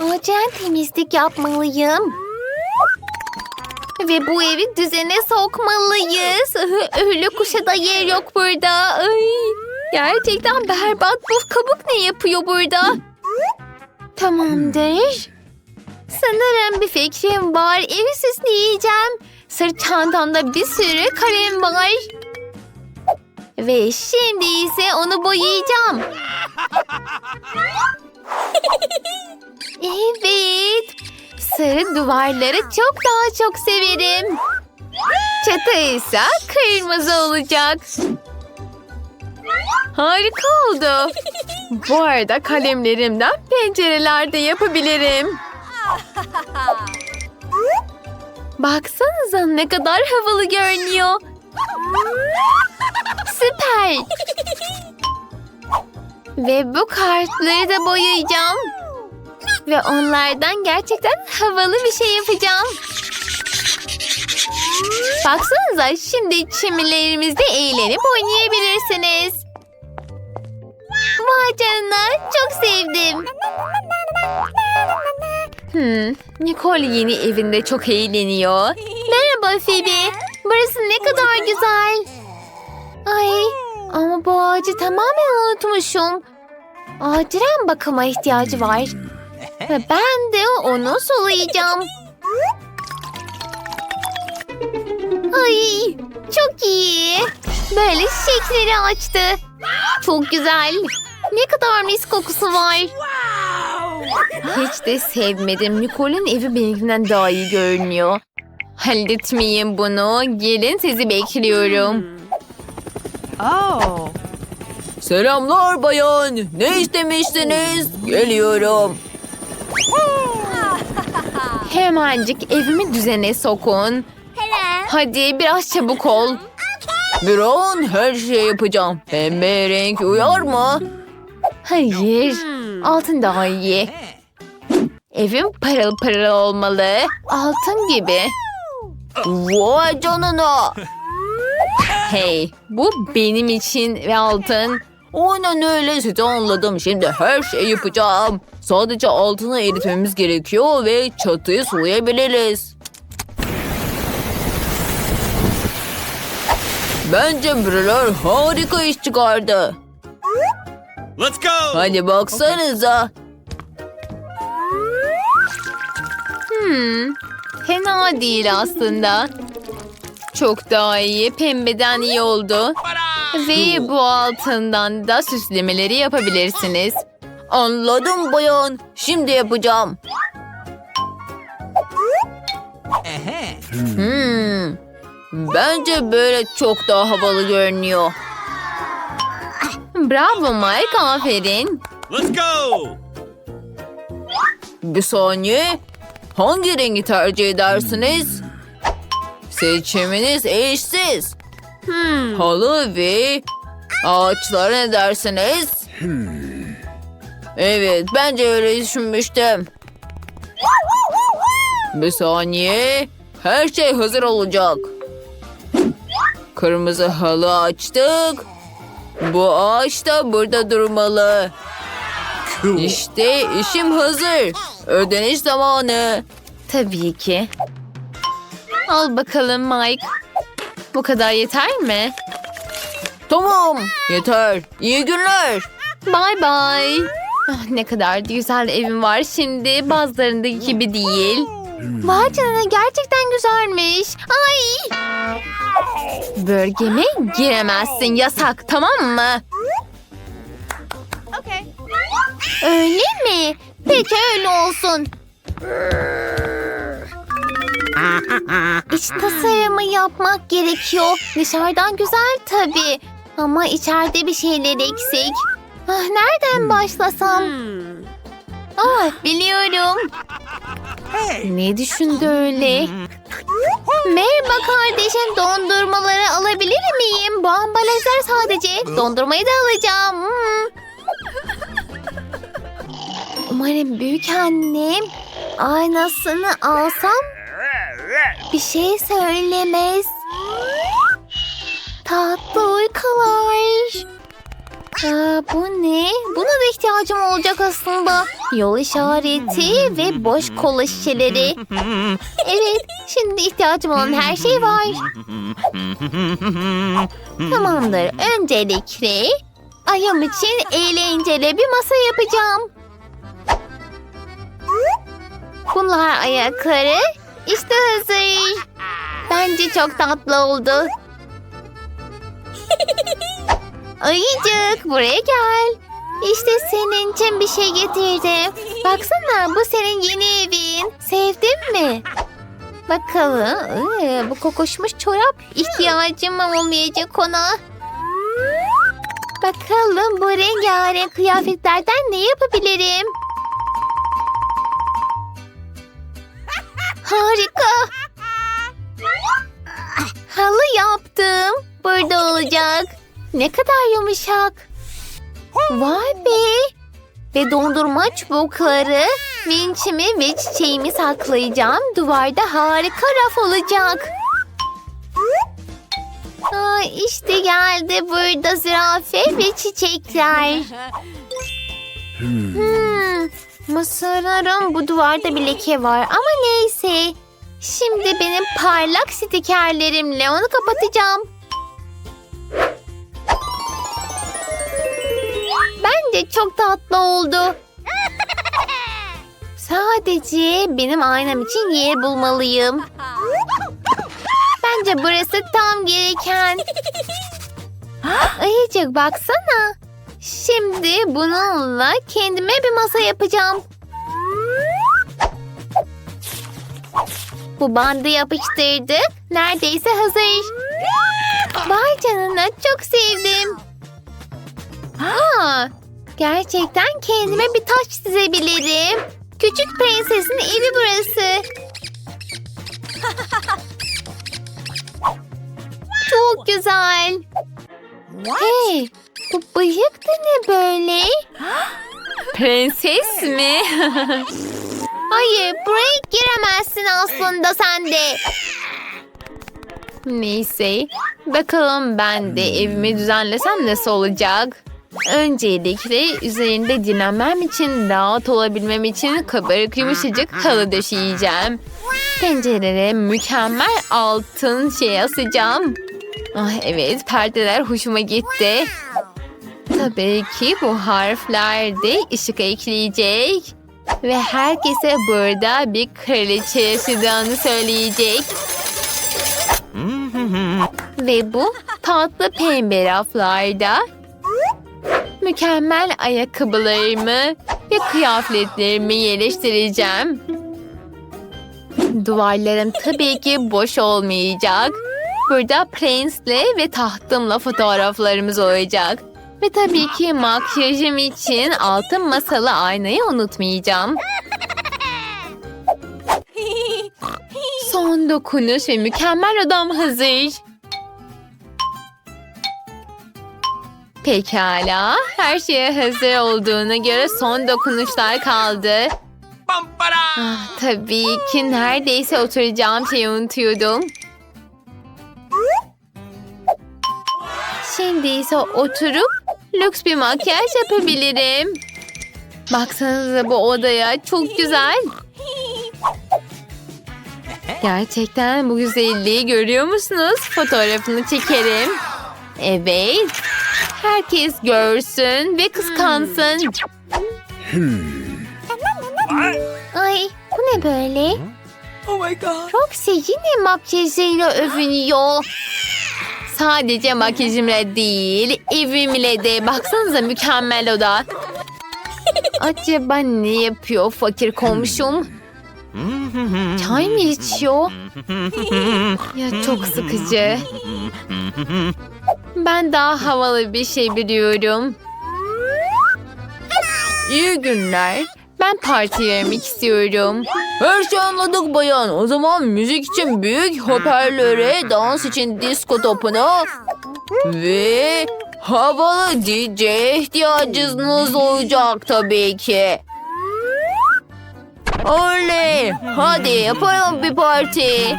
Acilen temizlik yapmalıyım. Ve bu evi düzene sokmalıyız. Öyle kuşa da yer yok burada. Ay, gerçekten berbat. Bu kabuk ne yapıyor burada? Tamamdır. Sanırım bir fikrim var. Evi süsleyeceğim. Sırt çantamda bir sürü kalem var. Ve şimdi ise onu boyayacağım. evet. Sarı duvarları çok daha çok severim. Çatı ise kırmızı olacak. Harika oldu. Bu arada kalemlerimden pencerelerde yapabilirim. Baksanıza ne kadar havalı görünüyor. Süper. Ve bu kartları da boyayacağım. Ve onlardan gerçekten havalı bir şey yapacağım. Baksanıza şimdi çimlerimizde eğlenip oynayabilirsiniz. Vay çok sevdim. Hmm, Nicole yeni evinde çok eğleniyor. Merhaba Phoebe. Burası ne kadar güzel. Ama bu ağacı tamamen unutmuşum. Acilen bakıma ihtiyacı var. Ve ben de onu sulayacağım. Ay çok iyi. Böyle çiçekleri açtı. Çok güzel. Ne kadar mis kokusu var. Hiç de sevmedim. Nicole'un evi benimkinden daha iyi görünüyor. Halletmeyeyim bunu. Gelin sizi bekliyorum. Oh. Selamlar bayan. Ne istemiştiniz? Geliyorum. Hemencik evimi düzene sokun. Hadi biraz çabuk ol. Bir an her şeyi yapacağım. Pembe renk uyar mı? Hayır. Altın daha iyi. Evim parıl parıl olmalı. Altın gibi. Vay canına. Hey, bu benim için ve altın. Aynen öyle sizi anladım. Şimdi her şeyi yapacağım. Sadece altını eritmemiz gerekiyor ve çatıyı sulayabiliriz. Bence biriler harika iş çıkardı. Let's go. Hadi baksanıza. Hmm, fena değil aslında. Çok daha iyi, pembeden iyi oldu. Ve bu altından da süslemeleri yapabilirsiniz. Anladım bayan. Şimdi yapacağım. Hmm. Bence böyle çok daha havalı görünüyor. Bravo Mike, aferin. Let's go. Bir saniye. Hangi rengi tercih edersiniz? Seçiminiz eşsiz. Hmm, Halı ve ağaçlara ne dersiniz? Evet, bence öyle düşünmüştüm. Bir saniye. Her şey hazır olacak. Kırmızı halı açtık. Bu ağaç da burada durmalı. İşte işim hazır. Ödeniş zamanı. tabii ki. Al bakalım Mike. Bu kadar yeter mi? Tamam, yeter. İyi günler. Bye bye. Ah, ne kadar güzel evim var şimdi. Bazılarındaki gibi değil. Vay canına gerçekten güzelmiş. Ay. Bölgeme giremezsin yasak tamam mı? Öyle mi? Peki öyle olsun. İç tasarımı yapmak gerekiyor. Dışarıdan güzel tabii. Ama içeride bir şeyler eksik. Ah, nereden başlasam? Ah, biliyorum. Ne düşündü öyle? Merhaba kardeşim, dondurmaları alabilir miyim? Bu ambalajlar sadece. Dondurmayı da alacağım. Hmm. Umarım büyük annem aynasını alsam bir şey söylemez. Tatlı uykular. Aa, bu ne? Buna da ihtiyacım olacak aslında. Yol işareti ve boş kola şişeleri. Evet, şimdi ihtiyacım olan her şey var. Tamamdır. Öncelikle ayım için eğlenceli bir masa yapacağım. Bunlar ayakları. İşte hazır. Bence çok tatlı oldu. Ayıcık buraya gel. İşte senin için bir şey getirdim. Baksana bu senin yeni evin. Sevdin mi? Bakalım. Iı, bu kokuşmuş çorap ihtiyacım olmayacak ona. Bakalım bu rengarenk kıyafetlerden ne yapabilirim? Harika. Halı yaptım. Burada olacak. Ne kadar yumuşak. Vay be. Ve dondurma çubukları, vinçimi ve çiçeğimi saklayacağım. Duvarda harika raf olacak. Aa, işte geldi burada zürafe ve çiçekler. Hmm, sanırım bu duvarda bir leke var ama neyse. Şimdi benim parlak stikerlerimle onu kapatacağım. Bence çok tatlı oldu. Sadece benim aynam için yer bulmalıyım. Bence burası tam gereken. Ayıcık baksana. Şimdi bununla kendime bir masa yapacağım. Bu bandı yapıştırdık. Neredeyse hazır. Vay canına çok sevdim. Aa, gerçekten kendime bir taç dizebilirim. Küçük prensesin evi burası. Çok güzel. Hey, bu bıyık da ne böyle? Prenses mi? Hayır, buraya giremezsin aslında sen de. Neyse. Bakalım ben de evimi düzenlesem nasıl olacak? Öncelikle üzerinde dinlenmem için, rahat olabilmem için kabarık yumuşacık halı döşeyeceğim. Pencerelere mükemmel altın şey asacağım. Ah evet perdeler hoşuma gitti. Tabii ki bu harfler de ışık ekleyecek. Ve herkese burada bir kraliçe yaşadığını söyleyecek. Ve bu tatlı pembe raflarda mükemmel ayakkabılarımı ve kıyafetlerimi yerleştireceğim. Duvarlarım tabii ki boş olmayacak. Burada prensle ve tahtımla fotoğraflarımız olacak. Ve tabii ki makyajım için altın masalı aynayı unutmayacağım. Son dokunuş ve mükemmel odam hazır. Pekala, her şeye hazır olduğuna göre son dokunuşlar kaldı. Ah, tabii ki neredeyse oturacağım şeyi unutuyordum. Şimdi ise oturup lüks bir makyaj yapabilirim. Baksanıza bu odaya çok güzel. Gerçekten bu güzelliği görüyor musunuz? Fotoğrafını çekerim. Evet. Herkes görsün ve kıskansın. Ay, bu ne böyle? Oh my god. Roxy yine makyajıyla övünüyor. Sadece makyajımla değil, evimle de. Baksanıza mükemmel oda. Acaba ne yapıyor fakir komşum? Çay mı içiyor? Ya çok sıkıcı. Ben daha havalı bir şey biliyorum. İyi günler. Ben parti vermek istiyorum. Her şey anladık bayan. O zaman müzik için büyük hoparlöre, dans için disko topuna ve havalı DJ ihtiyacınız olacak tabii ki. Oley! Hadi yapalım bir parti.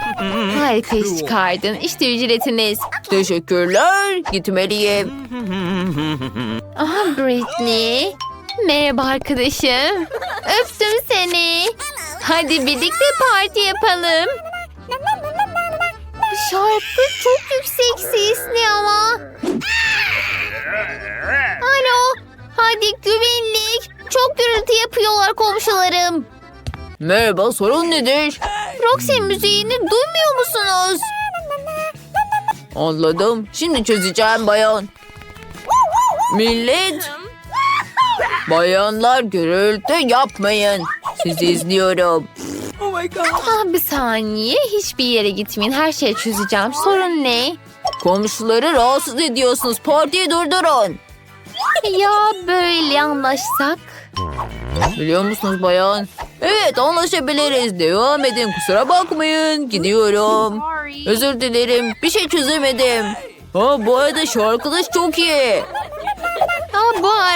Harika iş çıkardın. İşte ücretiniz. Teşekkürler. Gitmeliyim. Aha Britney. Merhaba arkadaşım. Öptüm seni. Hadi birlikte parti yapalım. Bu şarkı çok yüksek sesli ama. Alo. Hadi güvenlik. Çok gürültü yapıyorlar komşularım. Merhaba sorun nedir? Roxy müziğini duymuyor musunuz? Anladım. Şimdi çözeceğim bayan. Millet. Bayanlar gürültü yapmayın. Sizi izliyorum. Ah, bir saniye. Hiçbir yere gitmeyin. Her şeyi çözeceğim. Sorun ne? Komşuları rahatsız ediyorsunuz. Partiyi durdurun. Ya böyle anlaşsak? Biliyor musunuz bayan? Evet anlaşabiliriz. Devam edin. Kusura bakmayın. Gidiyorum. Özür dilerim. Bir şey çözemedim. Ha bu arada şarkınız çok iyi.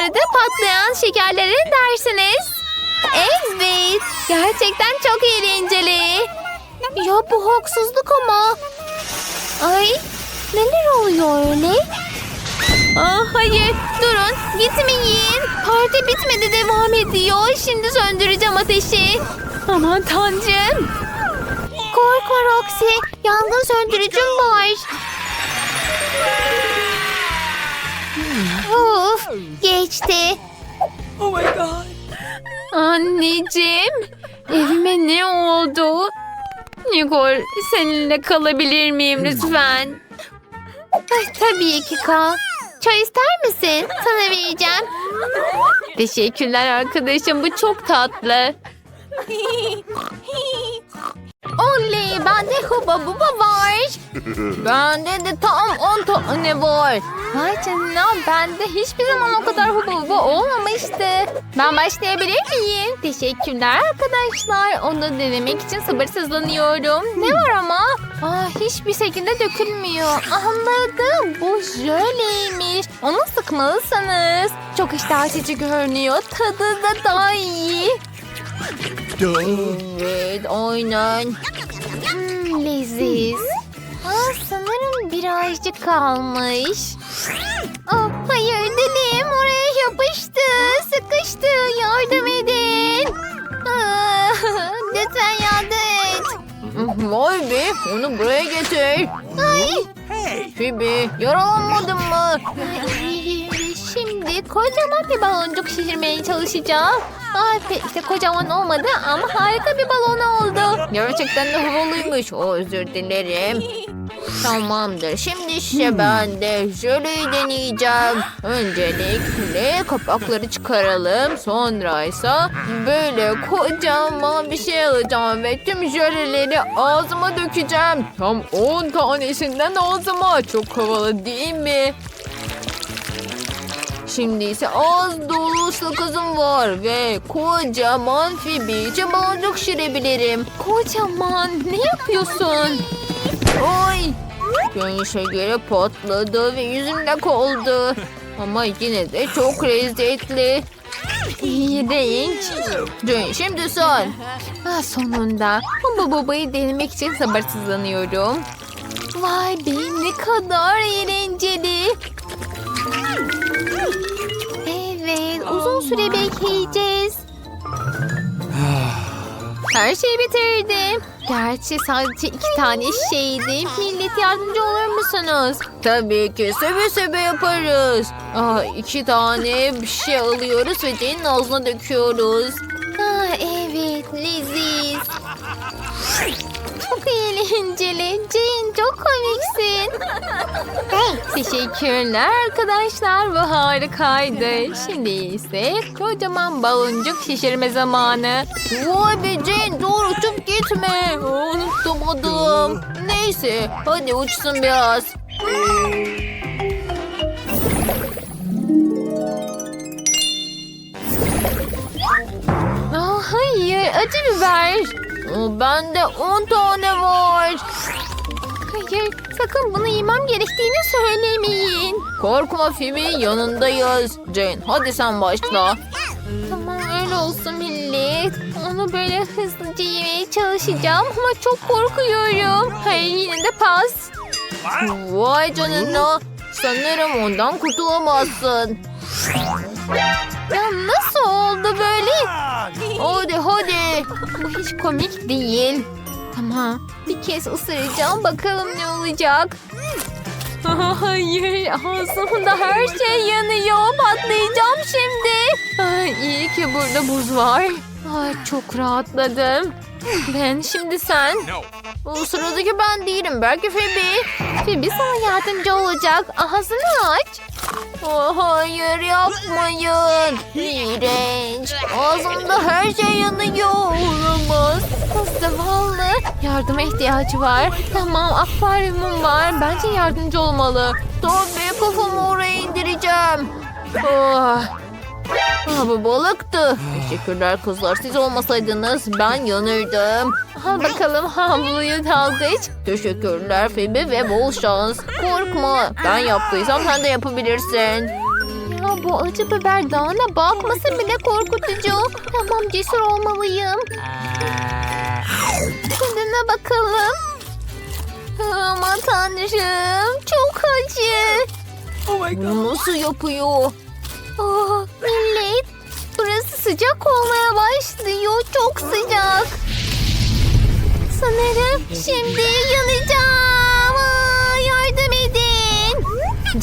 Arada patlayan şekerleri dersiniz. Evet. Gerçekten çok eğlenceli. Ya bu haksızlık ama. Ay neler oluyor öyle? Aa, hayır durun gitmeyin. Parti bitmedi devam ediyor. Şimdi söndüreceğim ateşi. Aman tanrım. Korkma Roxy. Yangın söndürücüm var. Of geçti. Anneciğim. Evime ne oldu? Nicole seninle kalabilir miyim lütfen? Ay, tabii ki kal. Çay ister misin? Sana vereceğim. Teşekkürler arkadaşım bu çok tatlı. Oley bende huba buba var. Bende de tam 10 tane var. Vay canına bende hiçbir zaman o kadar huba buba olmamıştı. Ben başlayabilir miyim? Teşekkürler arkadaşlar. Onu denemek için sabırsızlanıyorum. Ne var ama? Aa, hiçbir şekilde dökülmüyor. Anladım. Bu jöleymiş. Onu sıkmalısınız. Çok iştah açıcı görünüyor. Tadı da daha iyi. Evet aynen. Hmm, leziz. Aa, sanırım birazcık kalmış. Oh, hayır dilim oraya yapıştı. Sıkıştı. Yardım edin. Aa, lütfen yardım et. Vay be onu buraya getir. Ay. Phoebe yaralanmadın mı? Şimdi kocaman bir baloncuk şişirmeye çalışacağım. Ay pek de kocaman olmadı ama harika bir balon oldu. Gerçekten de havalıymış. O özür dilerim. Tamamdır. Şimdi şişe bende. Jöleyi deneyeceğim. Öncelikle kapakları çıkaralım. Sonra ise böyle kocaman bir şey alacağım ve tüm jöleleri ağzıma dökeceğim. Tam 10 tanesinden ağzıma. Çok havalı değil mi? Şimdi ise ağız dolu sakızım var ve kocaman Phoebe için baloncuk şirebilirim. Kocaman ne yapıyorsun? Ay! Görünüşe göre patladı ve yüzümde kaldı. Ama yine de çok lezzetli. İğrenç. Dön şimdi sen. Ah, sonunda bu babayı denemek için sabırsızlanıyorum. Vay be ne kadar eğlenceli. Süre bekleyeceğiz. Her şeyi bitirdim. Gerçi sadece iki tane şeydi. Millet yardımcı olur musunuz? Tabii ki seve seve yaparız. Aa, iki tane bir şey alıyoruz ve Jane'in ağzına döküyoruz. Ah, evet leziz. Eğlenceli. Jane çok komiksin. Teşekkürler arkadaşlar. Bu harikaydı. Şimdi ise kocaman baloncuk şişirme zamanı. Vay be Jane doğru uçup gitme. Unutamadım. Neyse hadi uçsun biraz. Ah, hayır acı biber. Bende 10 tane var. Hayır sakın bunu yemem gerektiğini söylemeyin. Korkma Phoebe yanındayız. Jane hadi sen başla. Tamam öyle olsun millet. Onu böyle hızlıca yemeye çalışacağım ama çok korkuyorum. Hayır yine de pas. Vay canına. Sanırım ondan kurtulamazsın. Ya nasıl oldu böyle? Hadi hadi. Bu hiç komik değil. Tamam. Bir kez ısıracağım bakalım ne olacak. Hayır ağzımda her şey yanıyor. Patlayacağım şimdi. Ay, iyi ki burada buz var. Ay, çok rahatladım. Ben şimdi sen. O sıradaki ben değilim. Belki Phoebe. Phoebe sana yardımcı olacak. Ağzını aç. Oh, hayır yapmayın. İğrenç. Ağzımda her şey yanıyor. Olamaz. Zavallı. Yardıma ihtiyacı var. Tamam akvaryumum var. Bence yardımcı olmalı. Tabii kafamı oraya indireceğim. Oh. Ah, bu balıktı. Teşekkürler kızlar. Siz olmasaydınız ben yanırdım. Al bakalım havluyu dalgıç. Teşekkürler Phoebe ve bol şans. Korkma. Ben yaptıysam sen de yapabilirsin. Ya bu acı biber dağına bakması bile korkutucu. Tamam cesur olmalıyım. Tadına bakalım. Aman tanrım. Çok acı. Bunu nasıl yapıyor? Oh, millet. Burası sıcak olmaya başlıyor. Çok sıcak. Sanırım şimdi yanacağım. Aa, yardım edin.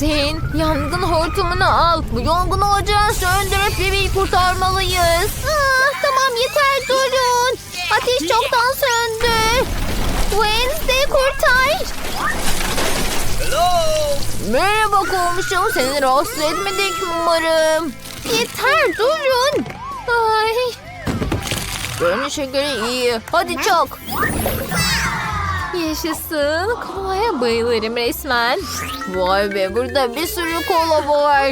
Jane yangın hortumunu al. Bu yangını acilen söndürüp bebeği kurtarmalıyız. Ah, tamam yeter durun. Ateş çoktan söndü. Wednesday kurtar. Merhaba komşum. Seni rahatsız etmedik umarım. Yeter durun. Ay. Görünüşe göre iyi. Hadi çok. Yaşasın. Kolaya bayılırım resmen. Vay be burada bir sürü kola var.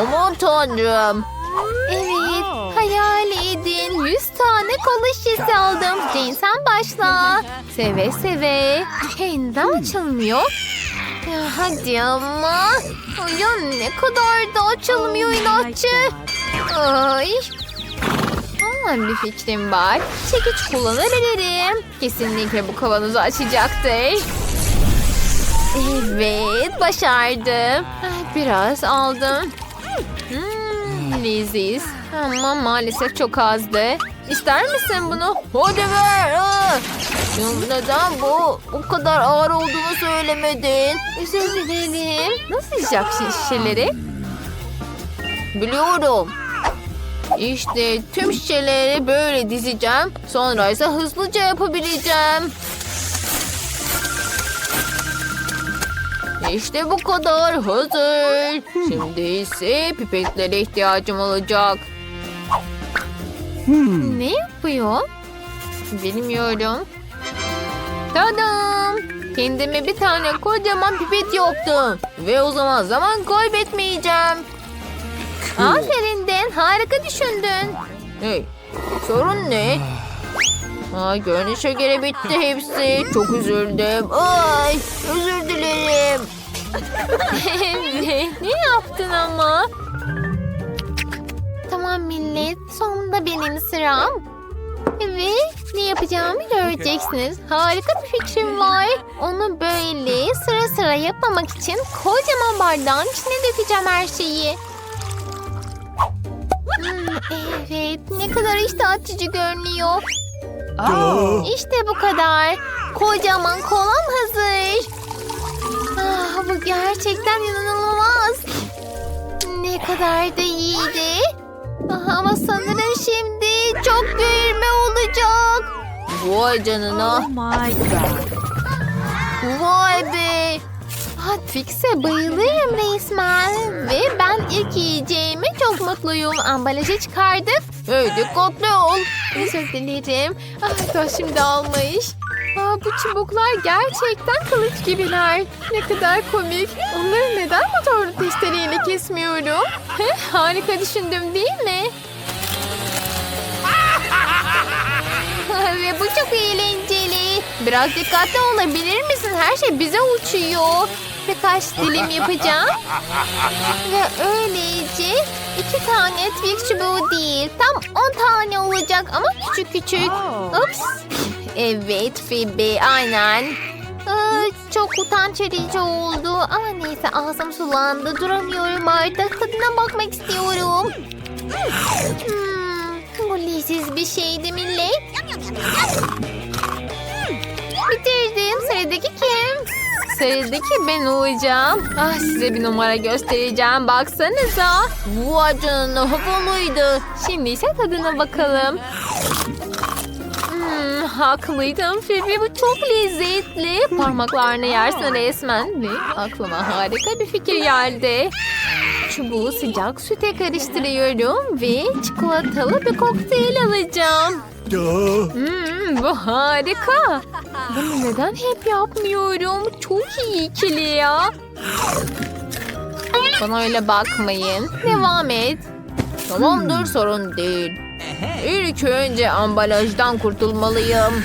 Aman tanrım. Evet. Hayal edin. 100 tane kola şişesi aldım. Jane sen başla. Seve seve. Hey neden açılmıyor? Ya hadi ama. Ya ne kadar da açılmıyor inatçı. Ay. Aa, bir fikrim var. Çekiç kullanabilirim. Kesinlikle bu kavanozu açacaktır. Evet başardım. Biraz aldım. Hmm, leziz. Ama maalesef çok azdı. İster misin bunu? Hadi ver. Ya neden bu o kadar ağır olduğunu söylemedin? Özür dilerim. Nasıl yiyeceksin şişeleri? Biliyorum. İşte tüm şişeleri böyle dizeceğim. Sonra ise hızlıca yapabileceğim. İşte bu kadar hazır. Şimdi ise pipetlere ihtiyacım olacak. Ne yapıyor? Bilmiyorum. Tadam! Kendime bir tane kocaman pipet yaptım. Ve o zaman zaman kaybetmeyeceğim. Aferin Den, harika düşündün. Hey, sorun ne? Aa, görünüşe göre bitti hepsi. Çok üzüldüm. Ay, özür dilerim. ne yaptın ama? Millet, sonunda benim sıram. Evet, ne yapacağımı göreceksiniz. Harika bir fikrim var. Onu böyle sıra sıra yapmamak için kocaman bardağın içine dökeceğim her şeyi. Hmm, evet, ne kadar iştah açıcı görünüyor. İşte bu kadar. Kocaman kolam hazır. Ah, bu gerçekten inanılmaz. Ne kadar da iyiydi. Ama sanırım şimdi çok büyüme olacak. Vay canına. my god. Vay be. Hotfix'e bayılırım resmen. Ve ben ilk yiyeceğime çok mutluyum. Ambalajı çıkardık. Hey dikkatli ol. Özür dilerim. Ah, başım dağılmış. Aa, bu çubuklar gerçekten kılıç gibiler. Ne kadar komik. Onları neden motorlu testereyle kesmiyorum? Heh, harika düşündüm değil mi? Ve bu çok eğlenceli. Biraz dikkatli olabilir misin? Her şey bize uçuyor. Birkaç dilim yapacağım. Ve öylece iki tane Twix çubuğu değil. Tam on tane olacak ama küçük küçük. Ups. Evet Phoebe aynen. Aa, çok utanç verici oldu. Ama neyse ağzım sulandı. Duramıyorum artık. Tadına bakmak istiyorum. Hmm, bu leziz bir şeydi millet. Bitirdim. Sıradaki kim? Sıradaki ben olacağım. Ah size bir numara göstereceğim. Baksanıza. Vay canına havalıydı. Şimdi ise tadına bakalım. Haklıydım Phoebe. Bu çok lezzetli. Parmaklarını yersin resmen. Ve aklıma harika bir fikir geldi. Çubuğu sıcak süte karıştırıyorum ve çikolatalı bir kokteyl alacağım. Hmm, bu harika. Bunu neden hep yapmıyorum? Çok iyi ikili ya. Bana öyle bakmayın. Devam et. Tamamdır sorun değil. İlk önce ambalajdan kurtulmalıyım.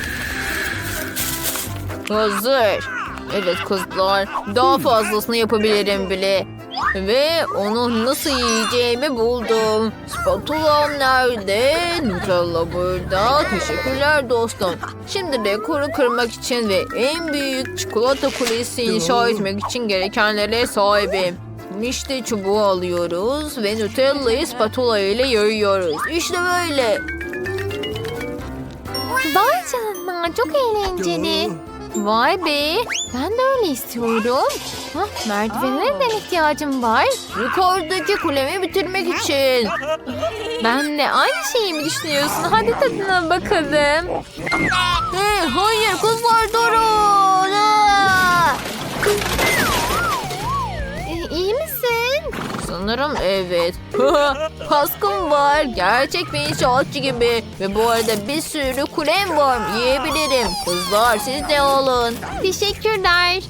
Hazır. Evet kızlar. Daha fazlasını yapabilirim bile. Ve onu nasıl yiyeceğimi buldum. Spatulam nerede? Nutella burada. Teşekkürler dostum. Şimdi rekoru kırmak için ve en büyük çikolata kulesi inşa etmek için gerekenlere sahibim. İşte çubuğu alıyoruz ve Nutella'yı spatula ile yayıyoruz. İşte böyle. Vay canına çok eğlenceli. Vay be. Ben de öyle istiyorum. Hah, merdivene neden ihtiyacım var? Yukarıdaki kulemi bitirmek için. Benle aynı şeyi mi düşünüyorsun? Hadi tadına bakalım. Hey, hayır kızlar durun. Sanırım evet. Kaskım var. Gerçek bir inşaatçı gibi. Ve bu arada bir sürü kulem var. Yiyebilirim. Kızlar siz de alın. Teşekkürler.